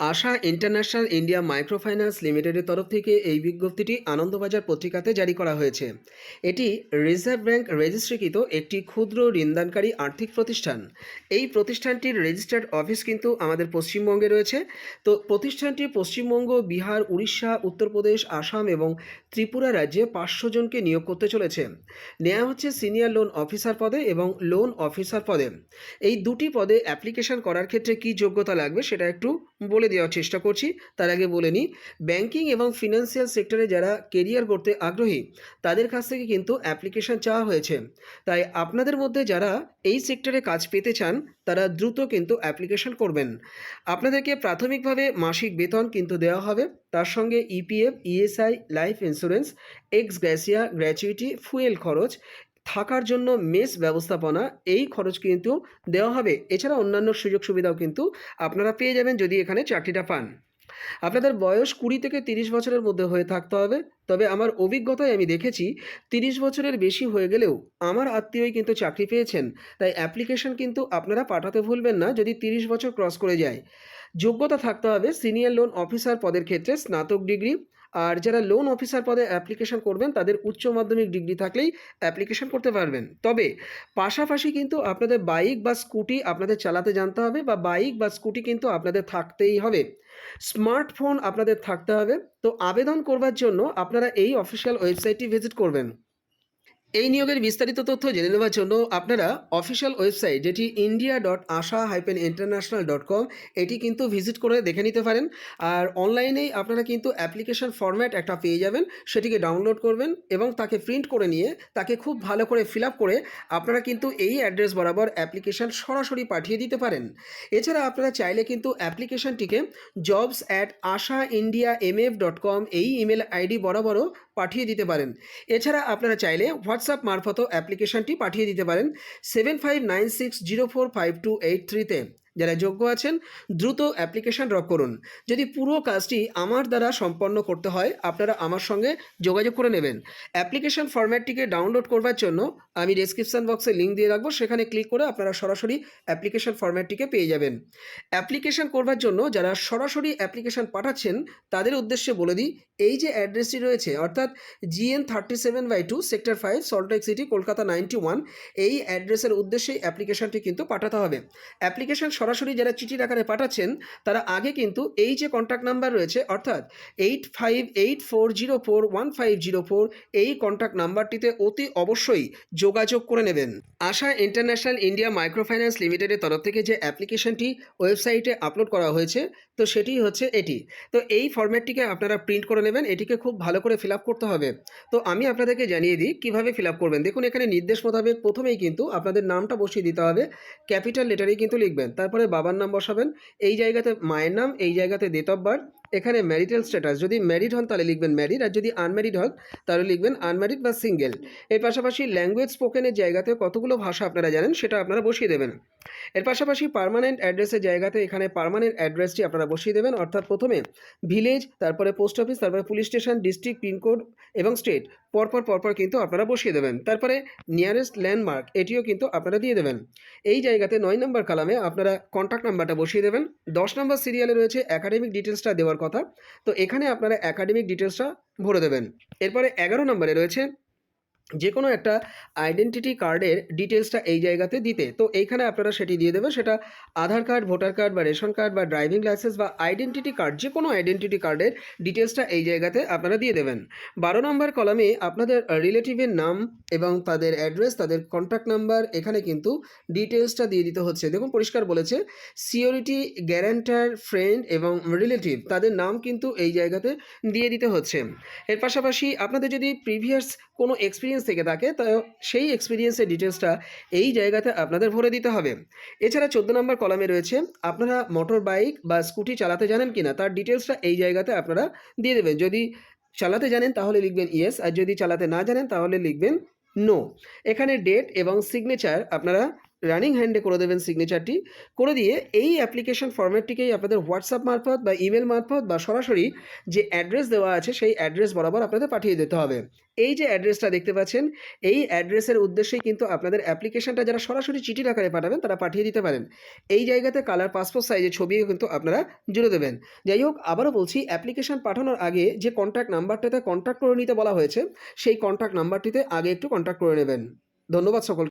আশা international India microfinance লিমিটেডের তরফ থেকে এই বিজ্ঞপ্তিটি আনন্দবাজার পত্রিকাতে জারি করা হয়েছে। এটি রিজার্ভ ব্যাংক রেজিস্ট্রিকৃত একটি ক্ষুদ্র ঋণদানকারী আর্থিক প্রতিষ্ঠান। এই প্রতিষ্ঠানটির রেজিস্টার্ড অফিস কিন্তু আমাদের পশ্চিমবঙ্গে রয়েছে। তো প্রতিষ্ঠানটি পশ্চিমবঙ্গ, বিহার, উড়িষ্যা, উত্তরপ্রদেশ, আসাম এবং ত্রিপুরা রাজ্যে পাঁচশো জনকে নিয়োগ করতে চলেছে। নেওয়া হচ্ছে সিনিয়র লোন অফিসার পদে এবং লোন অফিসার পদে। এই দুটি পদে অ্যাপ্লিকেশন করার ক্ষেত্রে কী যোগ্যতা লাগবে সেটা একটু বলে দেওয়ার চেষ্টা করছি। তার আগে বলে নিই ব্যাংকিং এবং ফিনান্সিয়াল সেক্টরে যারা কেরিয়ার করতে আগ্রহী, তাদের কাছ থেকে কিন্তু অ্যাপ্লিকেশন চাওয়া হয়েছে। তাই আপনাদের মধ্যে যারা এই সেক্টরে কাজ পেতে চান, তারা দ্রুত কিন্তু অ্যাপ্লিকেশন করবেন। আপনাদেরকে প্রাথমিকভাবে মাসিক বেতন কিন্তু দেওয়া হবে। তার সঙ্গে EPF ESI life insurance ex গ্যাসিয়া gratuity fuel খরচ থাকার জন্য মেস ব্যবস্থাপনা এই খরচ কিন্তু দেওয়া হবে। এছাড়া অন্যান্য সুযোগ সুবিধাও কিন্তু আপনারা পেয়ে যাবেন যদি এখানে চাকরিটা পান। আপনাদের বয়স কুড়ি থেকে তিরিশ বছরের মধ্যে হয়ে থাকতে হবে। তবে আমার অভিজ্ঞতায় আমি দেখেছি, তিরিশ বছরের বেশি হয়ে গেলেও আমার আত্মীয়ই কিন্তু চাকরি পেয়েছেন। তাই অ্যাপ্লিকেশন কিন্তু আপনারা পাঠাতে ভুলবেন না যদি তিরিশ বছর ক্রস করে যায়। যোগ্যতা থাকতে হবে সিনিয়র লোন অফিসার পদের ক্ষেত্রে স্নাতক ডিগ্রি। আর যারা লোন অফিসার পদে অ্যাপ্লিকেশন করবেন, তাদের উচ্চ মাধ্যমিক ডিগ্রি থাকলেই অ্যাপ্লিকেশন করতে পারবেন। তবে পাশাপাশি কিন্তু আপনাদের বাইক বা স্কুটি আপনাদের চালাতে জানতে হবে বা বাইক বা স্কুটি কিন্তু আপনাদের থাকতেই হবে। স্মার্টফোন আপনাদের থাকতে হবে। তো আবেদন করবার জন্য আপনারা এই অফিসিয়াল ওয়েবসাইটটি ভিজিট করবেন। এই নিয়োগের বিস্তারিত তথ্য জেনে নেওয়ার জন্য আপনারা অফিসিয়াল ওয়েবসাইট, যেটি India dot Asha hyphen international dot com এটি কিন্তু ভিজিট করে দেখে নিতে পারেন। আর অনলাইনেই আপনারা কিন্তু অ্যাপ্লিকেশন ফর্ম্যাট একটা পেয়ে যাবেন, সেটিকে ডাউনলোড করবেন এবং তাকে প্রিন্ট করে নিয়ে তাকে খুব ভালো করে ফিল করে আপনারা কিন্তু এই অ্যাড্রেস বরাবর অ্যাপ্লিকেশন সরাসরি পাঠিয়ে দিতে পারেন। এছাড়া আপনারা চাইলে কিন্তু অ্যাপ্লিকেশনটিকে jobs at Asha India MF dot com এই ইমেল আইডি বরাবরও পাঠিয়ে দিতে পারেন। এছাড়া আপনারা চাইলে হোয়াটসঅ্যাপ মারফত অ্যাপ্লিকেশনটি পাঠিয়ে দিতে পারেন। Seven five nine six zero four five two eight থ্রিতে যারা যোগ্য আছেন, দ্রুত অ্যাপ্লিকেশন ড্রপ করুন। যদি পুরো কাজটি আমার দ্বারা সম্পন্ন করতে হয়, আপনারা আমার সঙ্গে যোগাযোগ করে নেবেন। অ্যাপ্লিকেশন ফরম্যাটটিকে ডাউনলোড করবার জন্য আমি ডেসক্রিপশন বক্সে লিঙ্ক দিয়ে রাখব, সেখানে ক্লিক করে আপনারা সরাসরি অ্যাপ্লিকেশন ফরম্যাটটিকে পেয়ে যাবেন। অ্যাপ্লিকেশন করবার জন্য যারা সরাসরি অ্যাপ্লিকেশন পাঠাচ্ছেন, তাদের উদ্দেশ্যে বলে দিই, এই যে অ্যাড্রেসটি রয়েছে, অর্থাৎ GN thirty seven by two sector five Salt Lake city Kolkata ninety one এই অ্যাড্রেসের উদ্দেশ্যেই অ্যাপ্লিকেশনটি কিন্তু পাঠাতে হবে। অ্যাপ্লিকেশন সরাসরি যারা চিঠির আকারে পাঠাচ্ছেন, তারা আগে কিন্তু এই যে কন্ট্যাক্ট নাম্বার রয়েছে, অর্থাৎ eight five eight four zero four one five zero four এই কন্ট্যাক্ট নাম্বারটিতে অতি অবশ্যই যোগাযোগ করে নেবেন। আশা ইন্টারন্যাশনাল ইন্ডিয়া মাইক্রোফাইন্যান্স লিমিটেডের তরফ থেকে যে অ্যাপ্লিকেশনটি ওয়েবসাইটে আপলোড করা হয়েছে, তো সেটি হচ্ছে এটি। তো এই ফরম্যাটটিকে আপনারা প্রিন্ট করে নেবেন, এটিকে খুব ভালো করে ফিল করতে হবে। তো আমি আপনাদেরকে জানিয়ে দিই, কীভাবে ফিল আপ করবেন? দেখুন, এখানে নির্দেশ মোতাবেক প্রথমেই কিন্তু আপনাদের নামটা বসিয়ে দিতে হবে, ক্যাপিটাল লেটারেই কিন্তু লিখবেন। তারপরে বাবার নাম বসাবেন এই জায়গাতে মায়ের নাম এই জায়গাতে ডেট অফ বার্থ এখানে ম্যারিটাল স্ট্যাটাস যদি ম্যারিড হন তাহলে লিখবেন ম্যারিড আর যদি আনম্যারিড হন তাহলে লিখবেন আনম্যারিড বা সিঙ্গেল এর পাশাপাশি ল্যাঙ্গুয়েজ স্পোকেনের জায়গাতে কতগুলো ভাষা আপনারা জানেন সেটা আপনারা বসিয়ে দেবেন। এর পাশাপাশি পার্মানেন্ট অ্যাড্রেসের জায়গাতে এখানে পারমানেন্ট অ্যাড্রেসটি আপনারা বসিয়ে দেবেন। অর্থাৎ প্রথমে ভিলেজ তারপরে পোস্ট অফিস তারপরে পুলিশ স্টেশন ডিস্ট্রিক্ট পিনকোড এবং স্টেট পরপর পরপর কিন্তু আপনারা বসিয়ে দেবেন। তারপরে নিয়ারেস্ট ল্যান্ডমার্ক এটিও কিন্তু আপনারা দিয়ে দেবেন। এই জায়গাতে নয় নম্বর কালামে আপনারা কন্ট্যাক্ট নাম্বারটা বসিয়ে দেবেন। দশ নম্বর সিরিয়ালে রয়েছে একাডেমিক ডিটেলসটা দেওয়ার কথা। তো এখানে আপনারা একাডেমিক ডিটেলসটা ভরে দেবেন। এরপরে এগারো নম্বরে রয়েছে যে কোনো একটা আইডেন্টিটি কার্ডের ডিটেলসটা এই জায়গাতে দিতে। তো এইখানে আপনারা সেটি দিয়ে দেবেন, সেটা আধার কার্ড ভোটার কার্ড বা রেশন কার্ড বা ড্রাইভিং লাইসেন্স বা আইডেন্টিটি কার্ড যে কোনো আইডেন্টিটি কার্ডের ডিটেলসটা এই জায়গাতে আপনারা দিয়ে দেবেন। বারো নম্বর কলামে আপনাদের রিলেটিভের নাম এবং তাদের অ্যাড্রেস তাদের কন্ট্যাক্ট নাম্বার এখানে কিন্তু ডিটেলসটা দিয়ে দিতে হচ্ছে। দেখুন, পরিষ্কার বলেছে সিওরিটি গ্যারান্টার ফ্রেন্ড এবং রিলেটিভ তাদের নাম কিন্তু এই জায়গাতে দিয়ে দিতে হচ্ছে। এর পাশাপাশি আপনাদের যদি প্রিভিয়াস কোনো এক্সপিরিয়েন্স থেকে থাকে, তো সেই এক্সপিরিয়েন্সের ডিটেলসটা এই জায়গাতে আপনাদের ভরে দিতে হবে। এছাড়া চোদ্দ নম্বর কলামে রয়েছে, আপনারা মোটর বাইক বা স্কুটি চালাতে জানেন কি না তার ডিটেলসটা এই জায়গাতে আপনারা দিয়ে দেবেন। যদি চালাতে জানেন তাহলে লিখবেন ইয়েস আর যদি চালাতে না জানেন তাহলে লিখবেন নো এখানে ডেট এবং সিগনেচার আপনারা রানিং হ্যান্ডে করে দেবেন সিগনেচারটি করে দিয়ে এই অ্যাপ্লিকেশন ফরম্যাটটিকেই আপনাদের হোয়াটসঅ্যাপ মারফত বা ইমেল মারফত বা সরাসরি যে অ্যাড্রেস দেওয়া আছে সেই অ্যাড্রেস বরাবর আপনাদের পাঠিয়ে দিতে হবে। এই যে অ্যাড্রেসটা দেখতে পাচ্ছেন, এই অ্যাড্রেসের উদ্দেশ্যেই কিন্তু আপনাদের অ্যাপ্লিকেশনটা যারা সরাসরি চিঠির আকারে পাঠাবেন তারা পাঠিয়ে দিতে পারেন। এই জায়গাতে কালার পাসপোর্ট সাইজের ছবিও কিন্তু আপনারা জুড়ে দেবেন। যাই হোক, আবারও বলছি অ্যাপ্লিকেশন পাঠানোর আগে যে কন্ট্যাক্ট নাম্বারটাতে কন্ট্যাক্ট করে নিতে বলা হয়েছে, সেই কন্ট্যাক্ট নাম্বারটিতে আগে একটু কন্ট্যাক্ট করে নেবেন। ধন্যবাদ সকল